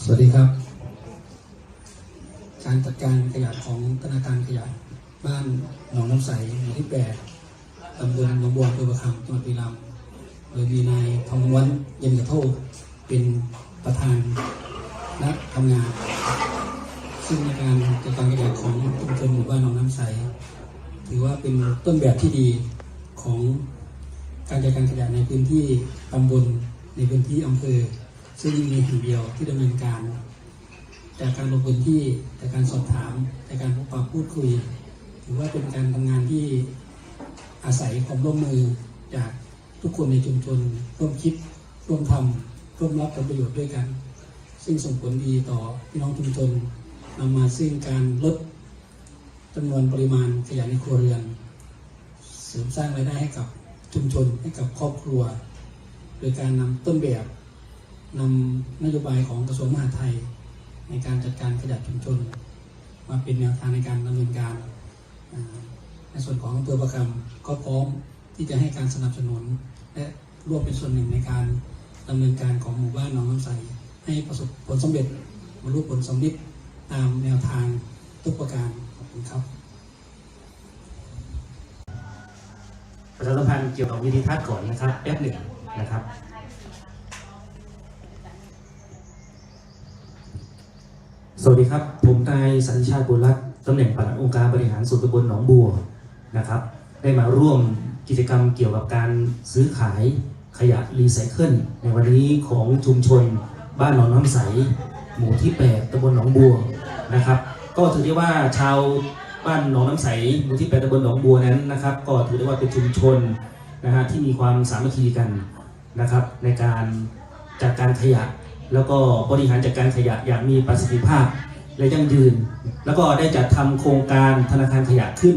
สวัสดีครับ การจัดการขยะของธนาคารขยะบ้านหนองน้ำใสหมู่ที่แปดตำบลหนองบัวอำเภอประคำจังหวัดบุรีรัมย์โดยมีนายทองม้วนเย็นกระโทกเป็นประธานและทำงาน ซึ่งในการจัดการขยะของชุมชนหมู่บ้านหนองน้ำใส ถือว่าเป็นต้นแบบที่ดีของการจัดการขยะในพื้นที่ตำบลในพื้นที่อำเภอ ซึ่งมีแห่งเดียวที่ดำเนินการจากการลงพื้นที่จากการสอบถามจากการพบปะพูดคุย ถือว่าเป็นการทำงานที่อาศัยความร่วมมือจากทุกคนในชุมชนร่วมคิดร่วมทำร่วมรับผลประโยชน์ด้วยกัน ซึ่งส่งผลดีต่อพี่น้องชุมชนนำมาซึ่งการลดจำนวนปริมาณขยะในครัวเรือน เสริมสร้างรายได้ให้กับชุมชนให้กับครอบครัว โดยการนำต้นแบบ นำนโยบายของกระทรวงมหาดไทย ในการจัดการขยะชุมชน มาเป็นแนวทางในการดำเนินการ ในส่วนของอำเภอประคำก็พร้อมที่จะให้การสนับสนุน และร่วมเป็นส่วนหนึ่งในการดำเนินการของหมู่บ้านหนองน้ำใสให้ประสบผลสำเร็จบรรลุผลสำเร็จตามแนวทางทุกประการขอบคุณครับประชาสัมพันธ์เกี่ยวกับวิธีทัศน์ก่อนนะครับแป๊บหนึ่งนะครับ สวัสดีครับ ผมนายสัญชาติบุญรัตน์ตำแหน่งปลัดองค์การบริหารส่วนตำบลหนองบัวนะครับ ได้มาร่วมกิจกรรมเกี่ยวกับการซื้อขายขยะรีไซเคิลในวันนี้ของชุมชน บ้านหนองน้ำใส หมู่ที่ 8ตำบลหนองบัวนะครับ ก็ถือได้ว่าชาวบ้านหนองน้ำใส หมู่ที่ 8ตำบลหนองบัวนั้นนะครับ ก็ถือได้ว่าเป็นชุมชนนะฮะที่มีความสามัคคีกันนะครับ ในการจัดการขยะ แล้วก็บริหารจัดการขยะอย่างมีประสิทธิภาพและยั่งยืน แล้วก็ได้จัดทำโครงการธนาคารขยะขึ้น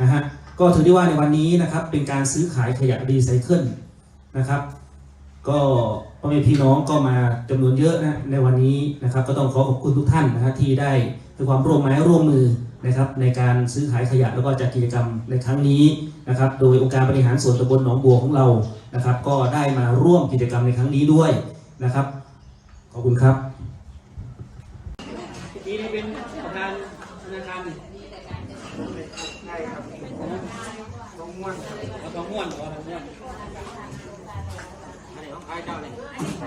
นะฮะก็ถือได้ว่าในวันนี้นะครับเป็นการซื้อขายขยะรีไซเคิลนะครับก็พ่อแม่พี่น้องก็มาจำนวนเยอะนะในวันนี้นะครับก็ต้องขอขอบคุณทุกท่านนะฮะที่ได้ให้ความร่วมไม้ร่วมมือนะครับในการซื้อขายขยะแล้วก็จัดกิจกรรมในครั้งนี้นะครับโดยองค์การบริหารส่วนตำบลหนองบัวของเรานะครับ ก็ได้มาร่วมกิจกรรมในครั้งนี้ด้วยนะครับ ขอบคุณครับนี่เป็นประธานธนาคารใช่ครับน้องม่วนเอาทองม้วนเอาทองม้วนอันนี้ของใครเจ้าเนี่ยส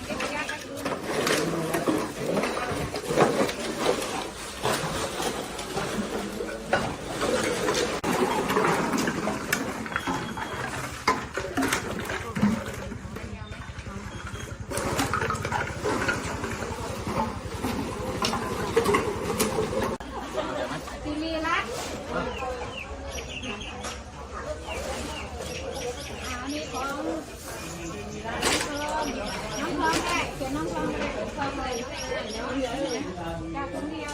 ิ ตน์อันนี้ของน้องทองได้เขียนน้องทองได้ทอเลยจากคนเดียว